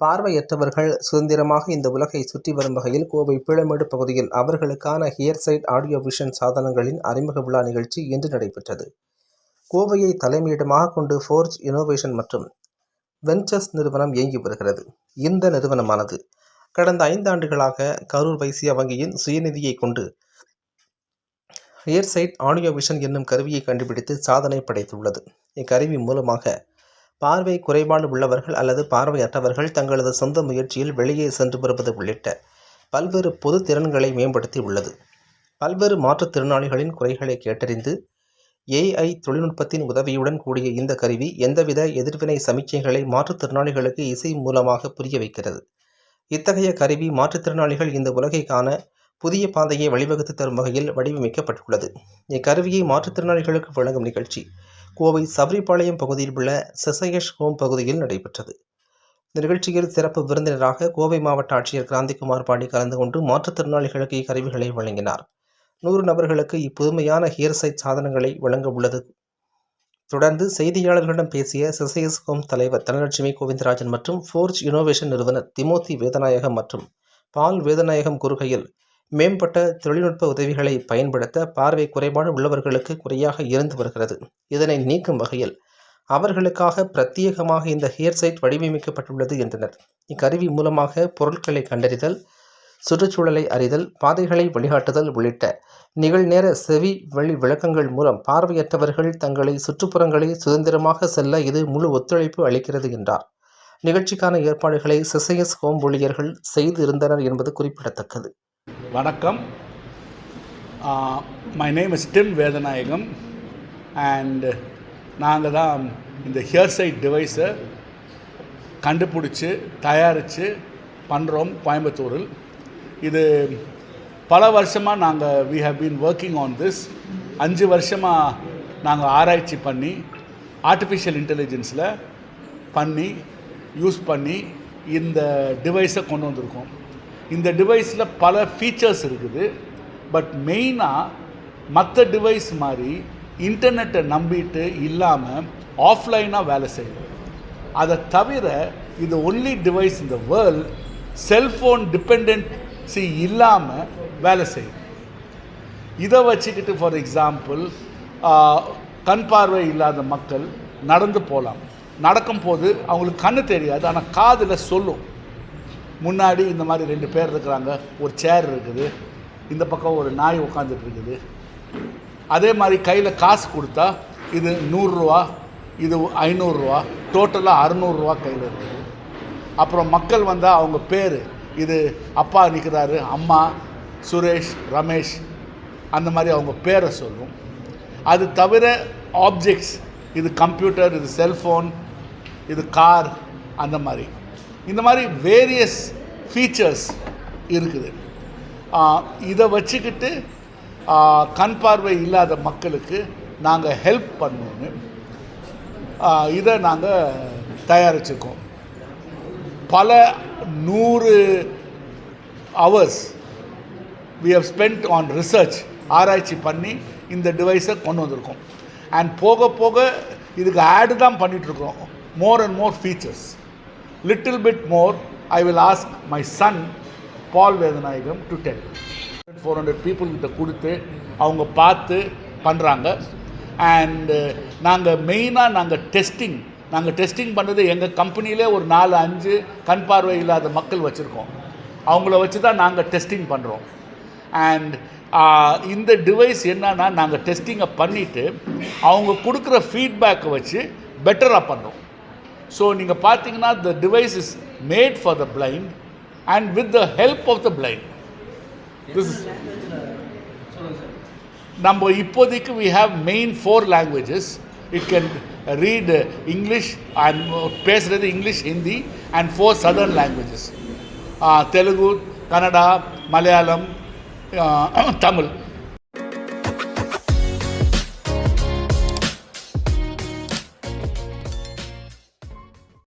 பார்வையற்றவர்கள் சுதந்திரமாக இந்த உலகை சுற்றி வரும் வகையில் கோவை பிழமேடு பகுதியில் அவர்களுக்கான ஹியர்சைட் ஆடியோ விஷன் சாதனங்களின் அறிமுக விழா நிகழ்ச்சி இன்று நடைபெற்றது. கோவையை தலைமையிடமாக கொண்டு ஃபோர்ஜ் இனோவேஷன் மற்றும் வென்ச்சர்ஸ் நிறுவனம் இயங்கி வருகிறது. இந்த நிறுவனமானது கடந்த ஐந்தாண்டுகளாக கரூர் வைசிய வங்கியின் சுயநிதியை கொண்டு ஹியர்சைட் ஆடியோ விஷன் என்னும் கருவியை கண்டுபிடித்து சாதனை படைத்துள்ளது. இக்கருவி மூலமாக பார்வை குறைபாடு உள்ளவர்கள் அல்லது பார்வையற்றவர்கள் தங்களது சொந்த முயற்சியில் வெளியே சென்று வருவது உள்ளிட்ட பல்வேறு பொது திறன்களை மேம்படுத்தி உள்ளது. பல்வேறு மாற்றுத்திறனாளிகளின் குறைகளை கேட்டறிந்து ஏஐ தொழில்நுட்பத்தின் உதவியுடன் கூடிய இந்த கருவி எந்தவித எதிர்வினை சமிக்ஞைகளை மாற்றுத்திறனாளிகளுக்கு இசை மூலமாக புரிய வைக்கிறது. இத்தகைய கருவி மாற்றுத்திறனாளிகள் இந்த உலகை காண புதிய பாதையை வழிவகுத்து தரும் வகையில் வடிவமைக்கப்பட்டுள்ளது. இக்கருவியை மாற்றுத்திறனாளிகளுக்கு வழங்கும் நிகழ்ச்சி கோவை சபரிபாளையம் பகுதியில் உள்ள செசயஷ் ஹோம் பகுதியில் நடைபெற்றது. இந்த நிகழ்ச்சியில் சிறப்பு விருந்தினராக கோவை மாவட்ட ஆட்சியர் கிராந்திகுமார் பாண்டி கலந்து கொண்டு மாற்றுத்திறனாளிகளுக்கு இக்கருவிகளை வழங்கினார். நூறு நபர்களுக்கு இப்புதுமையான ஹியர்சைட் சாதனங்களை வழங்க உள்ளது. தொடர்ந்து செய்தியாளர்களிடம் பேசிய செசையஸ் ஹோம் தலைவர் தனலட்சுமி கோவிந்தராஜன் மற்றும் ஃபோர்ஜ் இனோவேஷன் நிறுவனர் திமோத்தி வேதநாயகம் மற்றும் பால் வேதநாயகம் கூறுகையில் மேம்பட்ட தொழில்நுட்ப உதவிகளை பயன்படுத்த பார்வை குறைபாடு உள்ளவர்களுக்கு குறையாக இருந்து வருகிறது. இதனை நீக்கும் வகையில் அவர்களுக்காக பிரத்யேகமாக இந்த ஹியர்சைட் வடிவமைக்கப்பட்டுள்ளது என்றனர். இக்கருவி மூலமாக பொருட்களை கண்டறிதல் சுற்றுச்சூழலை அறிதல் பாதைகளை வழிகாட்டுதல் உள்ளிட்ட நிகழ்நேர செவி வழி விளக்கங்கள் மூலம் பார்வையற்றவர்கள் தங்களை சுற்றுப்புறங்களை சுதந்திரமாக செல்ல இது முழு ஒத்துழைப்பு அளிக்கிறது என்றார். நிகழ்ச்சிக்கான ஏற்பாடுகளை சிசையஸ் ஹோம் ஊழியர்கள் செய்து இருந்தனர் என்பது குறிப்பிடத்தக்கது. வணக்கம். My name is Tim Vedanayagam and நாங்கள் தான் இந்த ஹியர்சைட் டிவைஸை கண்டுபிடிச்சி தயாரித்து பண்ணுறோம் கோயம்புத்தூரில். இது பல வருஷமாக நாங்கள் we have been working on this அஞ்சு வருஷமாக நாங்கள் ஆராய்ச்சி பண்ணி ஆர்டிஃபிஷியல் இன்டெலிஜென்ஸில் பண்ணி யூஸ் பண்ணி இந்த டிவைஸை கொண்டு வந்திருக்கோம். இந்த டிவைஸில் பல ஃபீச்சர்ஸ் இருக்குது. பட் மெயினாக மற்ற டிவைஸ் மாதிரி இன்டர்நெட்டை நம்பிட்டு இல்லாமல் ஆஃப்லைனாக வேலை செய்யும் அதை தவிர இது ஒன்லி டிவைஸ் இந்த வேர்ல்ட் செல்ஃபோன் டிபெண்டன்சி இல்லாமல் வேலை செய்யும் இதை வச்சுக்கிட்டு ஃபார் எக்ஸாம்பிள் கண் பார்வை இல்லாத மக்கள் நடந்து போகலாம். நடக்கும்போது அவங்களுக்கு கண்ணு தெரியாது ஆனால் காதில் சொல்லும். முன்னாடி இந்த மாதிரி ரெண்டு பேர் இருக்கிறாங்க. ஒரு சேர் இருக்குது. இந்த பக்கம் ஒரு நாய் உட்காந்துட்டு இருக்குது. அதே மாதிரி கையில் காசு கொடுத்தா இது நூறுரூவா இது ஐநூறுரூவா டோட்டலாக அறநூறுரூவா கையில் இருக்குது. அப்புறம் மக்கள் வந்தால் அவங்க பேர் இது அப்பா நிற்கிறாரு அம்மா சுரேஷ் ரமேஷ் அந்த மாதிரி அவங்க பேரை சொல்லும். அது தவிர ஆப்ஜெக்ட்ஸ் இது கம்ப்யூட்டர் இது செல்ஃபோன் இது கார் அந்த மாதிரி. இந்த மாதிரி வேரியஸ் ஃபீச்சர்ஸ் இருக்குது. இதை வச்சுக்கிட்டு கண் பார்வை இல்லாத மக்களுக்கு நாங்கள் ஹெல்ப் பண்ணோன்னு இதை நாங்கள் தயாரிச்சிருக்கோம். பல நூறு hours we have spent on research ஆராய்ச்சி பண்ணி இந்த டிவைஸை கொண்டு வந்திருக்கோம். அண்ட் போக போக இதுக்கு ஆடு தான் பண்ணிகிட்ருக்குறோம் more and more features little bit more I will ask my son Paul Vedanayagam to ten four hundred people கிட்ட கொடுத்து அவங்க பார்த்து பண்ணுறாங்க அண்டு uh, நாங்கள் மெயினாக நாங்கள் டெஸ்டிங் நாங்கள் டெஸ்டிங் பண்ணது எங்கள் கம்பெனியிலே ஒரு நாலு அஞ்சு கண் பார்வை இல்லாத மக்கள் வச்சுருக்கோம். அவங்கள வச்சு தான் நாங்கள் டெஸ்டிங் பண்ணுறோம் அண்ட் uh, இந்த டிவைஸ் என்னன்னா நாங்கள் டெஸ்டிங்கை பண்ணிவிட்டு அவங்க கொடுக்குற ஃபீட்பேக்கை வச்சு பெட்டராக பண்ணுறோம் ஸோ நீங்கள் பார்த்தீங்கன்னா the device is made for the blind and with the help of the blind this is நம்ம இப்போதைக்கு we have main four languages it can read English and பேசுகிறது English Hindi and four southern languages Telugu Kannada Malayalam Tamil.